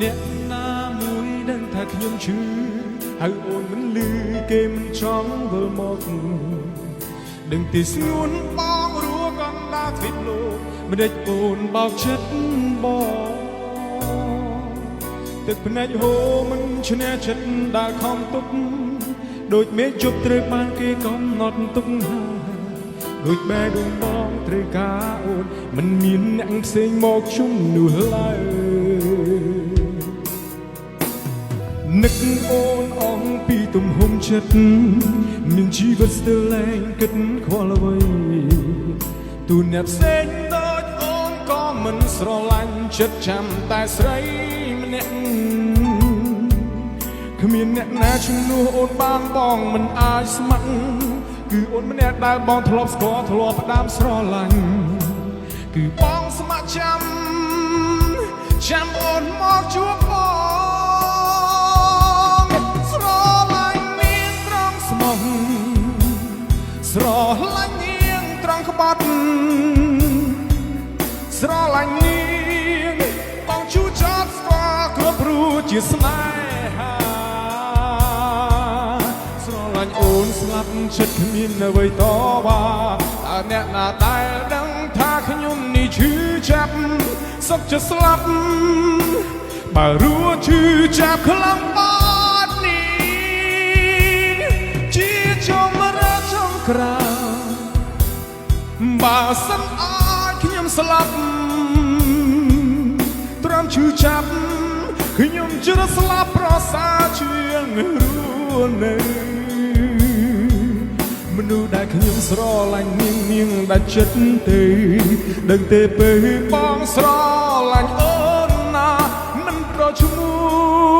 អ្នកណាមួយដឹងថាខ្ញុំឈឺហើយអូនមិនលឺគេមិនចង់វិលមកដឹងទីស្ងួនបងរួកណ្ដាលទ្វីបលោកមិនដេចអូនបោកចិត្តបងទឹកភ្នែកហូរមិនឈ្នះចិត្តដែលខំទុកដូចមេឃជប់ត្រូវបានគេកំណត់ទុកហើយដូចបែដួងបងត្រូវការអូនមិនមានអ្នកផ្សេងមកជុំនោះឡើយ នឹកអូនអងពីទំហំចិត្តមានជីវិតស្ទើរលែងគិតខ្វល់អ្វីទូអ្នកផ្សេងដូចអូនក៏មិនស្រឡាញ់ចិត្តចាំតែស្រីម្នាក់គ្មានអ្នកណាជំនួសអូនបានបងមិនអាចស្ម័គ្រគឺអូនម្នាក់ដែលបងធ្លាប់ស្គាល់ធ្លាប់ផ្ដាំស្រឡាញ់គឺបងស្ម័គ្រចាំចាំអូនមកជួប បត់ស្រឡាញ់នាងបងជួចចត់ស្គាល់គ្រប់រូជាស្នេហាស្រឡាញ់អូនស្លាប់ចិត្តគ្មានអ្វីតវ៉ាតើអ្នកណាដែលដឹងថាខ្ញុំនេះឈឺចាប់សុខจะស្លាប់បើរួឈឺចាប់ខ្លាំងបាត់នេះជាចំរៈចំក្រៅ បើសិនអាចខ្ញុំស្លាប់ទ្រាំឈឺចាប់ខ្ញុំជ្រះស្លាប់ប្រសាជាងរស់នៅមនុស្សដែលខ្ញុំស្រឡាញ់នាងនាងដែលចិត្តទេដឹងទេពេលបងស្រឡាញ់អូនណាមិនប្រឈ្មោះ